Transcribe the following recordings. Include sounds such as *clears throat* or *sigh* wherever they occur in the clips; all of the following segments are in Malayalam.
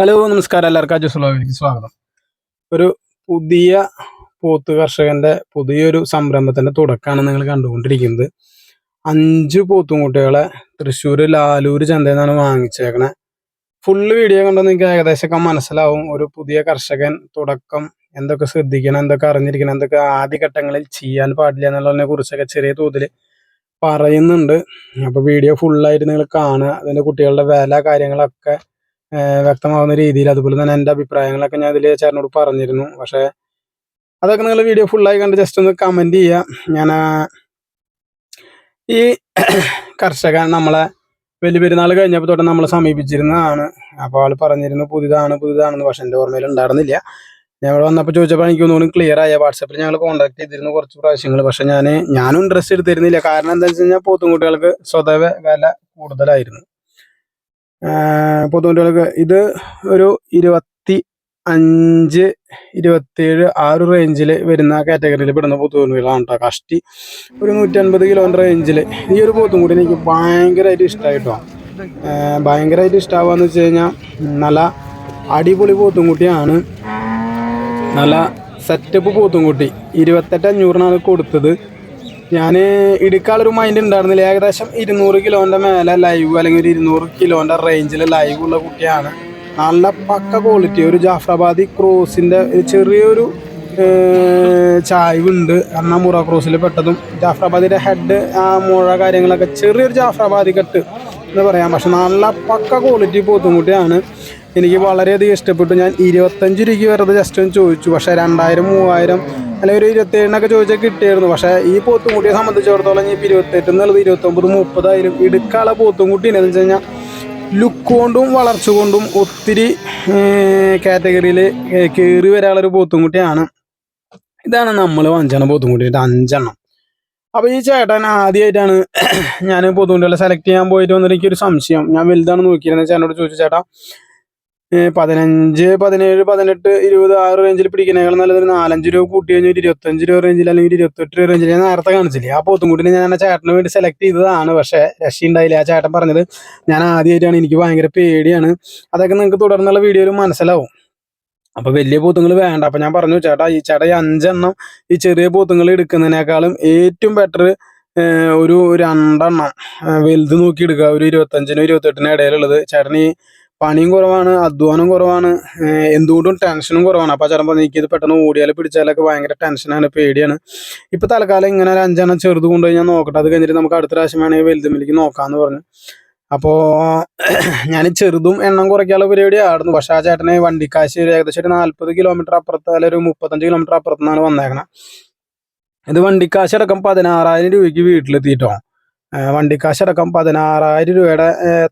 ഹലോ നമസ്കാരം. എല്ലാവർക്കും അജു അജുസുലോവിലേക്ക് സ്വാഗതം. ഒരു പുതിയ പോത്ത് കർഷകന്റെ പുതിയൊരു സംരംഭത്തിന്റെ തുടക്കമാണ് നിങ്ങൾ കണ്ടുകൊണ്ടിരിക്കുന്നത്. അഞ്ച് പോത്തുംകുട്ടികളെ തൃശ്ശൂർ ലാലൂർ ചന്തയിൽ നിന്നാണ് വാങ്ങിച്ചേക്കണേ. ഫുള്ള് വീഡിയോ കണ്ടാൽ നിങ്ങൾക്ക് ഏകദേശമൊക്കെ മനസ്സിലാവും ഒരു പുതിയ കർഷകൻ തുടക്കം എന്തൊക്കെ ശ്രദ്ധിക്കണം എന്തൊക്കെ അറിഞ്ഞിരിക്കണം എന്തൊക്കെ ആദ്യഘട്ടങ്ങളിൽ ചെയ്യാൻ പാടില്ല എന്നുള്ളതിനെ കുറിച്ചൊക്കെ ചെറിയ തോതിൽ പറയുന്നുണ്ട്. അപ്പോൾ വീഡിയോ ഫുള്ളായിട്ട് നിങ്ങൾ കാണുക. അതിന്റെ കുട്ടികളുടെ വില കാര്യങ്ങളൊക്കെ വ്യക്തമാവുന്ന രീതിയിൽ അതുപോലെ തന്നെ എന്റെ അഭിപ്രായങ്ങളൊക്കെ ഞാൻ ഇതിൽ ചേട്ടനോട് പറഞ്ഞിരുന്നു. പക്ഷേ അതൊക്കെ നിങ്ങൾ വീഡിയോ ഫുള്ളായി കണ്ട് ജസ്റ്റ് ഒന്ന് കമന്റ് ചെയ്യുക ഞാൻ ഈ കർഷകൻ നമ്മളെ വലിയ പെരുന്നാൾ കഴിഞ്ഞപ്പോൾ തൊട്ട് നമ്മളെ സമീപിച്ചിരുന്നതാണ്. അപ്പോൾ ആൾ പറഞ്ഞിരുന്നു പുതിയതാണ് പുതിയതാണെന്ന്. പക്ഷേ എന്റെ ഓർമ്മയിൽ ഉണ്ടായിരുന്നില്ല. ഞങ്ങൾ വന്നപ്പോൾ ചോദിച്ചപ്പോൾ എനിക്ക് ഒന്നുകൂടി ക്ലിയർ ആയ. വാട്സപ്പിൽ ഞങ്ങൾ കോൺടാക്ട് ചെയ്തിരുന്നു കുറച്ച് പ്രാവശ്യങ്ങൾ പക്ഷേ ഞാൻ ഞാനും ഡ്രസ്സ് എടുത്തിരുന്നില്ല. കാരണം എന്താ വെച്ച് കഴിഞ്ഞാൽ പോത്തുംകുട്ടികൾക്ക് സ്വതവേ വില കൂടുതലായിരുന്നു. പൊതുകുട്ടികൾക്ക് ഇത് ഒരു ഇരുപത്തി അഞ്ച് ഇരുപത്തിയേഴ് ആ ഒരു റേഞ്ചിൽ വരുന്ന കാറ്റഗറിയിൽ പെടുന്ന പോത്തുകുട്ടികളാണ് കേട്ടോ കഷ്ടി ഒരു നൂറ്റൻപത് കിലോന്റെ റേഞ്ചിൽ ഈ ഒരു പോത്തും കൂടി എനിക്ക് ഭയങ്കരമായിട്ട് ഇഷ്ടമായിട്ടോ ഭയങ്കരമായിട്ട് ഇഷ്ടമാവാന്ന് വെച്ച് കഴിഞ്ഞാൽ നല്ല അടിപൊളി പോത്തും കുട്ടിയാണ്. നല്ല സെറ്റപ്പ് പോത്തും കുട്ടി. ഇരുപത്തെട്ട് അഞ്ഞൂറിനാണ് കൊടുത്തത്. ഞാൻ ഇടുക്കാളൊരു മൈൻഡ് ഉണ്ടായിരുന്നില്ല ഏകദേശം ഇരുന്നൂറ് കിലോന്റെ മേലെ ലൈവ് അല്ലെങ്കിൽ ഒരു ഇരുന്നൂറ് കിലോന്റെ റേഞ്ചിൽ ലൈവ് ഉള്ള കുട്ടിയാണ്. നല്ല പക്ക ക്വാളിറ്റി ഒരു ജാഫ്രാബാദി ക്രോസിന്റെ ചെറിയൊരു ചായവുണ്ട്. അന്ന മുറ ക്രോസിൽ പെട്ടതും ജാഫ്രാബാദിന്റെ ഹെഡ് ആ മുഴ കാര്യങ്ങളൊക്കെ ചെറിയൊരു ജാഫ്രാബാദി കെട്ട് എന്ന് പറയാം. പക്ഷെ നല്ല പക്ക ക്വാളിറ്റി പോത്തുംകുട്ടിയാണ് എനിക്ക് വളരെയധികം ഇഷ്ടപ്പെട്ടു. ഞാൻ ഇരുപത്തഞ്ച് രൂപയ്ക്ക് വെറുതെ ജസ്റ്റ് ഒന്ന് ചോദിച്ചു. പക്ഷേ രണ്ടായിരം മൂവായിരം അല്ലെങ്കിൽ ഒരു ഇരുപത്തേഴിനൊക്കെ ചോദിച്ചാൽ കിട്ടിയായിരുന്നു. പക്ഷേ ഈ പോത്തുംകുട്ടിയെ സംബന്ധിച്ചിടത്തോളം ഞാൻ ഇപ്പോൾ ഇരുപത്തെട്ട് എന്നുള്ളത് ഇരുപത്തൊമ്പത് മുപ്പതായാലും ഇടുക്കാളെ പോത്തുംകുട്ടീനെ എന്ന് വെച്ച് കഴിഞ്ഞാൽ ലുക്ക് കൊണ്ടും വളർച്ച കൊണ്ടും ഒത്തിരി കാറ്റഗറിയിൽ കയറി വരാനുള്ളൊരു പോത്തുംകുട്ടിയാണ് ഇതാണ് നമ്മൾ അഞ്ചെണ്ണം പോത്തുംകുട്ടിയുടെ അഞ്ചെണ്ണം. അപ്പോൾ ഈ ചേട്ടൻ ആദ്യമായിട്ടാണ് ഞാൻ പോത്തുകുട്ടികളെ സെലക്ട് ചെയ്യാൻ പോയിട്ട് വന്നിട്ട് എനിക്കൊരു സംശയം. ഞാൻ വലുതാണ് നോക്കിയിരുന്നത്. ചേട്ടനോട് ചോദിച്ചു ചേട്ടാ പതിനഞ്ച് പതിനേഴ് പതിനെട്ട് ഇരുപത് ആ ഒരു റേഞ്ചിൽ പിടിക്കുന്നതിനേക്കാൾ നല്ലത് ഒരു നാലഞ്ച് രൂപ കൂട്ടി കഴിഞ്ഞാൽ ഇരുപത്തഞ്ച് രൂപ റേഞ്ചിൽ അല്ലെങ്കിൽ ഇരുപത്തെട്ട് രൂപ റേഞ്ചിൽ ഞാൻ നേരത്തെ കാണിച്ചില്ലേ? ആ പോത്തുംകൂട്ടിനെ ഞാൻ ആ ചേട്ടന് വേണ്ടി സെലക്ട് ചെയ്തതാണ്. പക്ഷേ രക്ഷയുണ്ടായില്ല ആ ചേട്ടൻ പറഞ്ഞത് ഞാൻ ആദ്യമായിട്ടാണ് എനിക്ക് ഭയങ്കര പേടിയാണ്. അതൊക്കെ നിങ്ങൾക്ക് തുടർന്നുള്ള വീഡിയോയിൽ മനസ്സിലാവും. അപ്പൊ വലിയ പോത്തുങ്ങൾ വേണ്ട. അപ്പൊ ഞാൻ പറഞ്ഞു ചേട്ടാ ഈ ചേട്ടാ ഈ അഞ്ചെണ്ണം ഈ ചെറിയ പോത്തുങ്ങൾ എടുക്കുന്നതിനേക്കാളും ഏറ്റവും ബെറ്റർ ഒരു രണ്ടെണ്ണം വലുത് നോക്കി എടുക്കുക. ഒരു ഇരുപത്തഞ്ചിനും ഇരുപത്തെട്ടിനും ഇടയിലുള്ളത്. ചേട്ടൻ ഈ പണിയും കുറവാണ് അധ്വാനം കുറവാണ് എന്തുകൊണ്ടും ടെൻഷനും കുറവാണ്. അപ്പോൾ ചേട്ടൻ പറഞ്ഞു പെട്ടെന്ന് ഓടിയാൽ പിടിച്ചാലൊക്കെ ഭയങ്കര ടെൻഷനാണ് പേടിയാണ്. ഇപ്പോൾ തൽക്കാലം ഇങ്ങനെ ഒരു അഞ്ചെണ്ണം ചെറുത് കൊണ്ടുപോയി ഞാൻ നോക്കട്ടെ. അത് കഴിഞ്ഞിട്ട് നമുക്ക് അടുത്ത പ്രാവശ്യം വേണമെങ്കിൽ വലുതുമിലേക്ക് നോക്കാമെന്ന് പറഞ്ഞു. അപ്പോൾ ഞാൻ ചെറുതും എണ്ണം കുറയ്ക്കാനുള്ള പരിപാടിയായിരുന്നു പക്ഷേ ആ ചേട്ടനെ വണ്ടിക്കാശ് ഏകദേശം ഒരു നാൽപ്പത് കിലോമീറ്റർ അപ്പുറത്ത് അല്ലെങ്കിൽ ഒരു മുപ്പത്തഞ്ച് കിലോമീറ്റർ അപ്പുറത്തുനിന്നാണ് വന്നേക്കണം. ഇത് വണ്ടിക്കാശ് അടക്കം പതിനാറായിരം രൂപയ്ക്ക് വീട്ടിലെത്തിയിട്ടോ. ഏഹ് വണ്ടിക്കാശ് അടക്കം പതിനാറായിരം രൂപയുടെ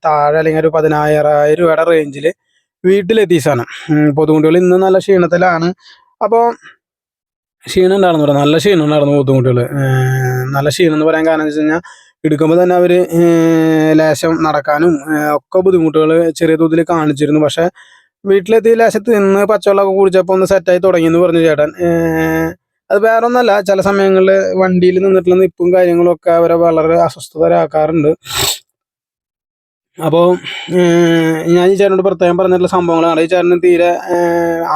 താഴെ അല്ലെങ്കിൽ ഒരു പതിനായിരായിരം രൂപയുടെ റേഞ്ചിൽ വീട്ടിലെത്തിയ സാധനം. പൊതുകുട്ടികൾ ഇന്ന് നല്ല ക്ഷീണത്തിലാണ്. അപ്പോൾ ക്ഷീണം ഉണ്ടായിരുന്നു പറയാം നല്ല ക്ഷീണം ഉണ്ടായിരുന്നു പോത്തുകുട്ടികൾ നല്ല ക്ഷീണം എന്ന് പറയാൻ കാരണം വെച്ച് കഴിഞ്ഞാൽ എടുക്കുമ്പോൾ തന്നെ അവർ ലേശം നടക്കാനും ഒക്കെ ബുദ്ധിമുട്ടുകൾ ചെറിയ തോതിൽ കാണിച്ചിരുന്നു. പക്ഷേ വീട്ടിലെത്തി ലേശത്ത് നിന്ന് പച്ചവെള്ളമൊക്കെ കുടിച്ചപ്പോൾ ഒന്ന് സെറ്റായി തുടങ്ങി എന്ന് പറഞ്ഞു ചേട്ടൻ. അത് വേറെ ഒന്നല്ല ചില സമയങ്ങളിൽ വണ്ടിയിൽ നിന്നിട്ടുള്ള നിപ്പും കാര്യങ്ങളും ഒക്കെ അവരെ വളരെ അസ്വസ്ഥതരാക്കാറുണ്ട്. അപ്പോൾ ഞാൻ ഈ ചേട്ടനോട് പ്രത്യേകം പറഞ്ഞിട്ടുള്ള സംഭവങ്ങളാണ്. ഈ ചേട്ടന് തീരെ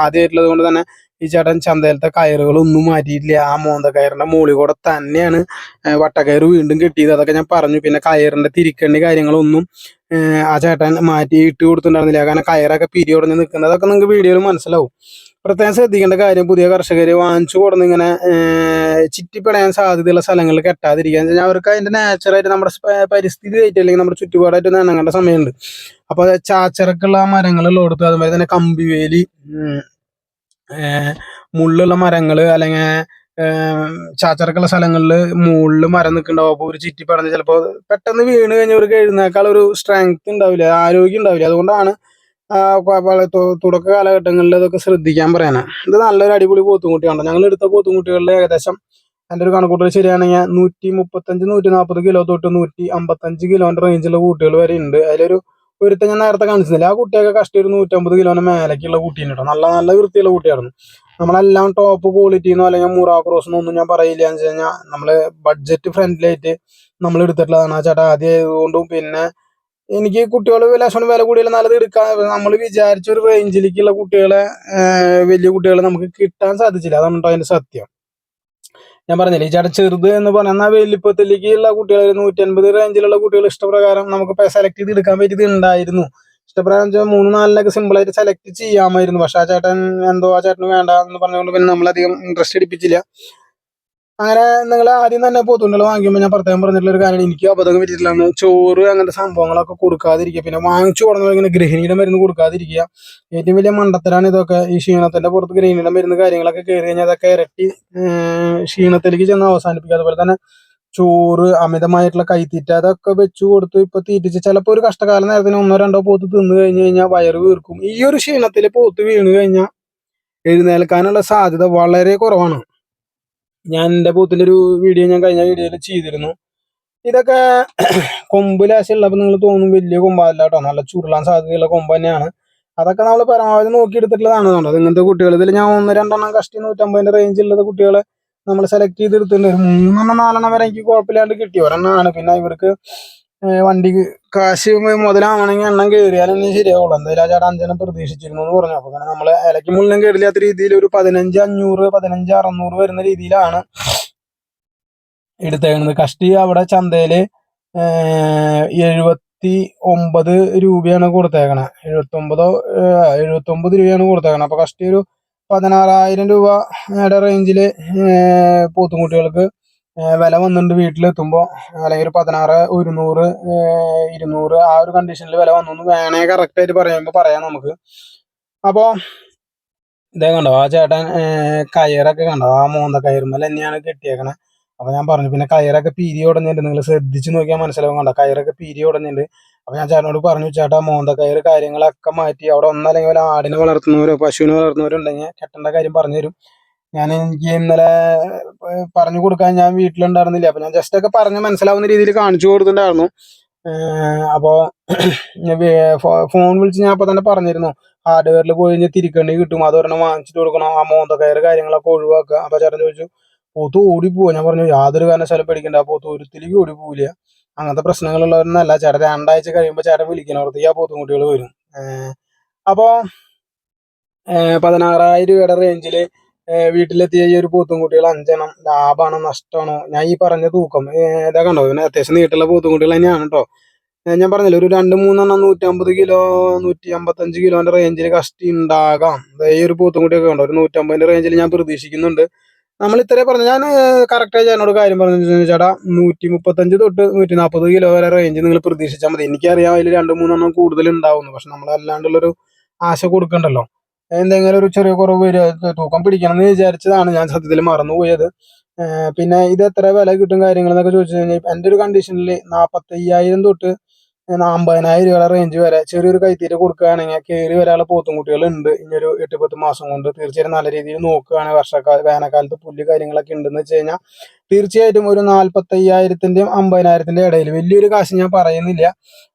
ആദ്യമായിട്ടുള്ളത് കൊണ്ട് തന്നെ ഈ ചേട്ടൻ ചന്തയിലത്തെ കയറുകളൊന്നും മാറ്റിയിട്ടില്ല. ആ മോന്ത കയറിന്റെ മുകളിൽ കൂടെ തന്നെയാണ് വട്ടക്കയർ വീണ്ടും കിട്ടിയത്. അതൊക്കെ ഞാൻ പറഞ്ഞു. പിന്നെ കയറിന്റെ തിരിക്കണ്ണി കാര്യങ്ങളൊന്നും ആ ചേട്ടൻ മാറ്റി ഇട്ട് കൊടുത്തിട്ടുണ്ടായിരുന്നില്ല. കാരണം കയറൊക്കെ പിരിയോടഞ്ഞ് നിൽക്കുന്നത് അതൊക്കെ നിങ്ങൾക്ക് വീഡിയോയിൽ മനസ്സിലാവും. പ്രത്യേകം ശ്രദ്ധിക്കേണ്ട കാര്യം പുതിയ കർഷകർ വാങ്ങിച്ചു കൊടുന്ന് ഇങ്ങനെ ചിറ്റിപ്പെടാൻ സാധ്യതയുള്ള സ്ഥലങ്ങളിൽ കെട്ടാതിരിക്കുക എന്ന് അവർക്ക് അതിന്റെ നാച്ചുറായിട്ട് നമ്മുടെ പരിസ്ഥിതിയായിട്ട് അല്ലെങ്കിൽ നമ്മുടെ ചുറ്റുപാടായിട്ട് ഇണങ്ങേണ്ട സമയമുണ്ട്. അപ്പോൾ ചാച്ചറക്കുള്ള മരങ്ങളുള്ള കൊടുത്ത് അതുപോലെ തന്നെ കമ്പിവേലി മുള്ളുള്ള മരങ്ങൾ അല്ലെങ്കിൽ ചാച്ചറക്കുള്ള സ്ഥലങ്ങളിൽ മുകളിൽ മരം നിൽക്കുന്നുണ്ടാവും. അപ്പോൾ ഒരു ചിറ്റി പറഞ്ഞ് ചിലപ്പോൾ പെട്ടെന്ന് വീണ് കഴിഞ്ഞാൽ ഒരു എഴുന്നേക്കാൾ ഒരു സ്ട്രെങ്ത് ഉണ്ടാവില്ല ആരോഗ്യം ഉണ്ടാവില്ല. അതുകൊണ്ടാണ് തുടക്ക കാലഘട്ടങ്ങളിൽ അതൊക്കെ ശ്രദ്ധിക്കാൻ പറയണേ. ഇത് നല്ലൊരു അടിപൊളി പോത്തുംകുട്ടിയാണ് ഞങ്ങൾ എടുത്ത പോത്തുംകുട്ടികളിൽ ഏകദേശം എന്റെ ഒരു കണക്കൂട്ടൽ ശരിയാണെങ്കിൽ നൂറ്റി മുപ്പത്തഞ്ച് നൂറ്റി നാൽപ്പത് കിലോ തൊട്ട് നൂറ്റി അമ്പത്തഞ്ച് കിലോന്റെ റേഞ്ചിലുള്ള കുട്ടികൾ വരെ ഉണ്ട്. അതിലൊരു ഒരുത്തൻ ഞാൻ നേരത്തെ കാണിച്ചില്ല? ആ കുട്ടിയൊക്കെ കഷ്ടി ഒരു നൂറ്റമ്പത് കിലോന് മേലേക്കുള്ള കുട്ടീനെ കേട്ടോ നല്ല നല്ല വൃത്തിയുള്ള കുട്ടിയായിരുന്നു. നമ്മളെല്ലാം ടോപ്പ് ക്വാളിറ്റിന്നോ അല്ലെങ്കിൽ മുറാ ഒന്നും ഞാൻ പറയില്ല. എന്ന് വെച്ച് നമ്മൾ ബഡ്ജറ്റ് ഫ്രണ്ട്ലി ആയിട്ട് നമ്മൾ എടുത്തിട്ടുള്ളതാണ്. ആ ചേട്ടാ ആദ്യം ആയതുകൊണ്ടും പിന്നെ എനിക്ക് കുട്ടികൾ ലക്ഷണം വില കൂടിയാൽ നല്ലത് എടുക്കാൻ. നമ്മൾ വിചാരിച്ച ഒരു റേഞ്ചിലേക്കുള്ള കുട്ടികളെ വലിയ കുട്ടികളെ നമുക്ക് കിട്ടാൻ സാധിച്ചില്ല. അതാണ് അതിന്റെ സത്യം. ഞാൻ പറഞ്ഞില്ലേ ഈ ചേട്ടൻ ചെറുത് എന്ന് പറഞ്ഞാൽ വലിപ്പത്തിലേക്കുള്ള കുട്ടികൾ ഒരു നൂറ്റി അൻപത് റേഞ്ചിലുള്ള കുട്ടികൾ ഇഷ്ടപ്രകാരം നമുക്ക് സെലക്ട് ചെയ്ത് എടുക്കാൻ പറ്റിയത് ഉണ്ടായിരുന്നു ഇഷ്ടപ്രകാരം വെച്ചാൽ മൂന്ന് നാലിനൊക്കെ സിമ്പിളായിട്ട് സെലക്ട് ചെയ്യാമായിരുന്നു. പക്ഷെ ആ ചേട്ടൻ എന്തോ ആ ചേട്ടന് വേണ്ട എന്ന് പറഞ്ഞുകൊണ്ട് പിന്നെ നമ്മളധികം ഇൻട്രസ്റ്റ് എടുപ്പിച്ചില്ല അങ്ങനെ നിങ്ങൾ ആദ്യം തന്നെ പോത്തുണ്ടല്ലോ വാങ്ങിക്കുമ്പോൾ ഞാൻ പ്രത്യേകം പറഞ്ഞിട്ടുള്ള ഒരു കാര്യം എനിക്ക് അബദ്ധം പറ്റിയിട്ടില്ല. ചോറ് അങ്ങനത്തെ സംഭവങ്ങളൊക്കെ കൊടുക്കാതിരിക്കുക. പിന്നെ വാങ്ങിച്ചു കൊടുക്കുന്ന ഇങ്ങനെ ഗൃഹിണിയുടെ മരുന്ന് കൊടുക്കാതിരിക്കുക. ഏറ്റവും വലിയ മണ്ടത്തരാണ് ഇതൊക്കെ. ഈ ക്ഷീണത്തിന്റെ പുറത്ത് ഗൃഹിണിയുടെ മരുന്ന് കാര്യങ്ങളൊക്കെ കയറി കഴിഞ്ഞാൽ അതൊക്കെ ഇരട്ടി ക്ഷീണത്തിലേക്ക് ചെന്ന് അവസാനിപ്പിക്കുക അതുപോലെ തന്നെ ചോറ് അമിതമായിട്ടുള്ള കൈത്തീറ്റ അതൊക്കെ വെച്ചു കൊടുത്ത് ഇപ്പൊ തീറ്റിച്ച് ചിലപ്പോൾ ഒരു കഷ്ടകാല നേരത്തിന് ഒന്നോ രണ്ടോ പോത്ത് തിന്നു കഴിഞ്ഞു കഴിഞ്ഞാൽ വയറ് വീർക്കും. ഈ ഒരു ക്ഷീണത്തിൽ പോത്ത് വീണ് കഴിഞ്ഞാൽ എഴുന്നേൽക്കാനുള്ള സാധ്യത വളരെ കുറവാണ്. ഞാൻ എന്റെ ഒരു വീഡിയോ ഞാൻ കഴിഞ്ഞ വീഡിയോയിൽ ചെയ്തിരുന്നു. ഇതൊക്കെ *clears throat* കൊമ്പ് ലാശമുള്ളപ്പോൾ നിങ്ങൾ തോന്നും വലിയ കൊമ്പല്ല കേട്ടോ നല്ല ചുരുളാൻ സാധ്യതയുള്ള കൊമ്പ് തന്നെയാണ്. അതൊക്കെ നമ്മൾ പരമാവധി നോക്കിയെടുത്തിട്ടുള്ളതാണ് അത് ഇങ്ങനത്തെ കുട്ടികൾ ഇതിൽ ഞാൻ ഒന്ന് രണ്ടെണ്ണം കഷ്ടി നൂറ്റമ്പതിന്റെ റേഞ്ചിലുള്ള കുട്ടികളെ നമ്മൾ സെലക്ട് ചെയ്തെടുത്തിട്ടുണ്ട്. ഒരു മൂന്നെണ്ണം നാലെണ്ണം വരെ എനിക്ക് കുഴപ്പമില്ലാണ്ട് കിട്ടി. ഒരെണ്ണമാണ് പിന്നെ ഇവർക്ക് വണ്ടിക്ക് വണ്ടി കാശ് മുതലാവണമെങ്കിൽ എണ്ണം കയറിയാലും ഒന്നും ശരിയാവുള്ളൂ. എന്തായാലും ആ ചേട്ടൻ അഞ്ചെണ്ണം പ്രതീക്ഷിച്ചിരുന്നു എന്ന് പറഞ്ഞു. അപ്പൊ പിന്നെ നമ്മൾ ഇലക്ക് മുള്ളിനും കയറില്ലാത്ത രീതിയിൽ ഒരു പതിനഞ്ച് അഞ്ഞൂറ് പതിനഞ്ച് അറുന്നൂറ് വരുന്ന രീതിയിലാണ് എടുത്തേക്കുന്നത് കഷ്ടി അവിടെ ചന്തയിൽ എഴുപത്തി ഒമ്പത് രൂപയാണ് കൊടുത്തേക്കണേ. എഴുപത്തി ഒമ്പതോ എഴുപത്തി ഒമ്പത് രൂപയാണ് കൊടുത്തേക്കണേ. അപ്പൊ കഷ്ടി ഒരു പതിനാറായിരം രൂപയുടെ റേഞ്ചിൽ പോത്തുംകുട്ടികൾക്ക് വില വന്നിട്ടുണ്ട് വീട്ടിലെത്തുമ്പോൾ അല്ലെങ്കിൽ ഒരു പതിനാറ് ഒരുന്നൂറ് ഇരുന്നൂറ് ആ ഒരു കണ്ടീഷനിൽ വില വന്നു എന്ന് വേണേ കറക്റ്റ് ആയിട്ട് പറയുമ്പോൾ പറയാം നമുക്ക്. അപ്പോൾ ഇതേ കണ്ടോ ആ ചേട്ടൻ കയറൊക്കെ കണ്ടോ ആ മോന്ത കയറുമ്പോൾ തന്നെയാണ് കെട്ടിയേക്കണേ. അപ്പൊ ഞാൻ പറഞ്ഞു പിന്നെ കയറൊക്കെ പീരി ഉടഞ്ഞിട്ടുണ്ട് നിങ്ങൾ ശ്രദ്ധിച്ച് നോക്കിയാൽ മനസ്സിലാവും കണ്ടോ കയറൊക്കെ പീരി ഉടഞ്ഞിട്ടുണ്ട് അപ്പൊ ഞാൻ ചേട്ടനോട് പറഞ്ഞു ചേട്ടാ മോന്ത കയറ് കാര്യങ്ങളൊക്കെ മാറ്റി അവിടെ ഒന്നല്ലെങ്കിൽ ആടിനെ വളർത്തുന്നവരോ പശുവിനെ വളർത്തുന്നവരോ ഉണ്ടെങ്കിൽ കെട്ടേണ്ട കാര്യം പറഞ്ഞു തരും. ഞാൻ എനിക്ക് ഇന്നലെ പറഞ്ഞു കൊടുക്കാൻ ഞാൻ വീട്ടിലുണ്ടായിരുന്നില്ല. അപ്പൊ ഞാൻ ജസ്റ്റ് ഒക്കെ പറഞ്ഞ് മനസ്സിലാവുന്ന രീതിയിൽ കാണിച്ചു കൊടുത്തിട്ടുണ്ടായിരുന്നു. അപ്പോ ഫോൺ വിളിച്ച് ഞാൻ അപ്പൊ തന്നെ പറഞ്ഞിരുന്നു. ഹാർഡ്വെയറിൽ പോയി കഴിഞ്ഞാൽ തിരിക്കേണ്ടി കിട്ടും. അതൊരെണ്ണം വാങ്ങിച്ചിട്ട് കൊടുക്കണം. ആ കയറ് കാര്യങ്ങളൊക്കെ ഒഴിവാക്കുക. അപ്പൊ ചേട്ടൻ ചോദിച്ചു പോത്ത് ഓടി പോവാ ഞാൻ പറഞ്ഞു യാതൊരു കാരണവശാലും പേടിക്കണ്ട. ആ പോത്ത് ഒരുത്തിലേക്ക് ഓടി പോവില്ല അങ്ങനത്തെ പ്രശ്നങ്ങളുള്ളവരൊന്നല്ല. ചേട്ടൻ രണ്ടാഴ്ച കഴിയുമ്പോൾ ചേട്ടൻ വിളിക്കണവർക്ക് ആ പോത്തും കുട്ടികൾ വരും. ഏഹ് അപ്പോ പതിനാറായിരം രൂപയുടെ റേഞ്ചിൽ വീട്ടിലെത്തിയ ഈ ഒരു പൂത്തും കുട്ടികൾ അഞ്ചെണ്ണം ലാഭാണോ നഷ്ടമാണോ. ഞാൻ ഈ പറഞ്ഞ തൂക്കം ഏതാ കണ്ടോ? പിന്നെ അത്യാവശ്യം നീട്ടുള്ള പൂത്തും കുട്ടികൾ തന്നെയാണ് കേട്ടോ ഞാൻ പറഞ്ഞില്ല ഒരു രണ്ട് മൂന്നെണ്ണം നൂറ്റമ്പത് കിലോ നൂറ്റി അമ്പത്തഞ്ച് കിലോന്റെ റേഞ്ചിൽ കഷ്ടി ഉണ്ടാകാം ഈ ഒരു പൂത്തും കുട്ടിയൊക്കെ കണ്ടോ? ഒരു നൂറ്റമ്പതിന്റെ റേഞ്ചിൽ ഞാൻ പ്രതീക്ഷിക്കുന്നുണ്ട്. നമ്മൾ ഇത്രേ പറഞ്ഞു ഞാൻ കറക്റ്റായി ചേട്ടനോട് കാര്യം പറഞ്ഞു ചേട്ടാ നൂറ്റി മുപ്പത്തഞ്ച് തൊട്ട് നൂറ്റി നാൽപ്പത് കിലോ വരെ റേഞ്ച് നിങ്ങൾ പ്രതീക്ഷിച്ചാൽ മതി. എനിക്കറിയാം അതിൽ രണ്ട് മൂന്നെണ്ണം കൂടുതൽ ഉണ്ടാവുന്നു പക്ഷെ നമ്മൾ അല്ലാണ്ടുള്ളൊരു ആശ കൊടുക്കണ്ടല്ലോ. എന്തെങ്കിലും ഒരു ചെറിയ കുറവ് വരിക തൂക്കം പിടിക്കണം എന്ന് വിചാരിച്ചതാണ് ഞാൻ സത്യത്തിൽ മറന്നുപോയത്. പിന്നെ ഇത് എത്ര വില കിട്ടും കാര്യങ്ങൾ എന്നൊക്കെ ചോദിച്ചു കഴിഞ്ഞാൽ എന്റെ ഒരു കണ്ടീഷനിൽ നാൽപ്പത്തയ്യായിരം തൊട്ട് അമ്പതിനായിരം രൂപയുടെ റേഞ്ച് വരെ ചെറിയൊരു കൈത്തീറ്റ കൊടുക്കുകയാണെങ്കിൽ കയറി വരാനുള്ള പോത്തും കുട്ടികൾ ഉണ്ട് ഇനി ഒരു എട്ട് പത്ത് മാസം കൊണ്ട് തീർച്ചയായും നല്ല രീതിയിൽ നോക്കുകയാണെങ്കിൽ വർഷക്കാല വേനൽക്കാലത്ത് പുല്ല് കാര്യങ്ങളൊക്കെ ഉണ്ടെന്ന് വെച്ച് കഴിഞ്ഞാൽ തീർച്ചയായിട്ടും ഒരു നാൽപ്പത്തയ്യായിരത്തിന്റെയും അമ്പതിനായിരത്തിന്റെ ഇടയിൽ വലിയൊരു കാശ് ഞാൻ പറയുന്നില്ല.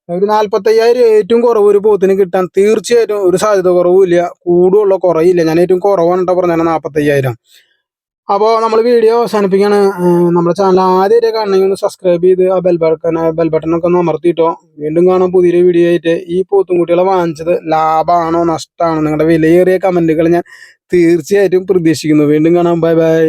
ഒരു നാൽപ്പത്തയ്യായിരം ഏറ്റവും കുറവ് ഒരു പോത്തിന് കിട്ടാൻ തീർച്ചയായിട്ടും ഒരു സാധ്യത കുറവില്ല കൂടുള്ള കുറയില്ല ഞാൻ ഏറ്റവും കുറവാണ് കേട്ടോ പറഞ്ഞാൽ നാൽപ്പത്തയ്യായിരം അപ്പോൾ നമ്മൾ വീഡിയോ അവസാനിപ്പിക്കുകയാണ് നമ്മുടെ ചാനൽ ആദ്യമായിട്ട് കാണണമെങ്കിൽ ഒന്ന് സബ്സ്ക്രൈബ് ചെയ്ത് ആ ബെൽ ബട്ടൺ ബെൽ ബട്ടണൊക്കെ ഒന്ന് അമർത്തിയിട്ടോ വീണ്ടും കാണാം പുതിയൊരു വീഡിയോ ആയിട്ട്. ഈ പോത്തും കുട്ടികളെ വാങ്ങിച്ചത് ലാഭമാണോ നഷ്ടമാണോ നിങ്ങളുടെ വിലയേറിയ കമന്റുകൾ ഞാൻ തീർച്ചയായിട്ടും പ്രതീക്ഷിക്കുന്നു. വീണ്ടും കാണാം. Bye bye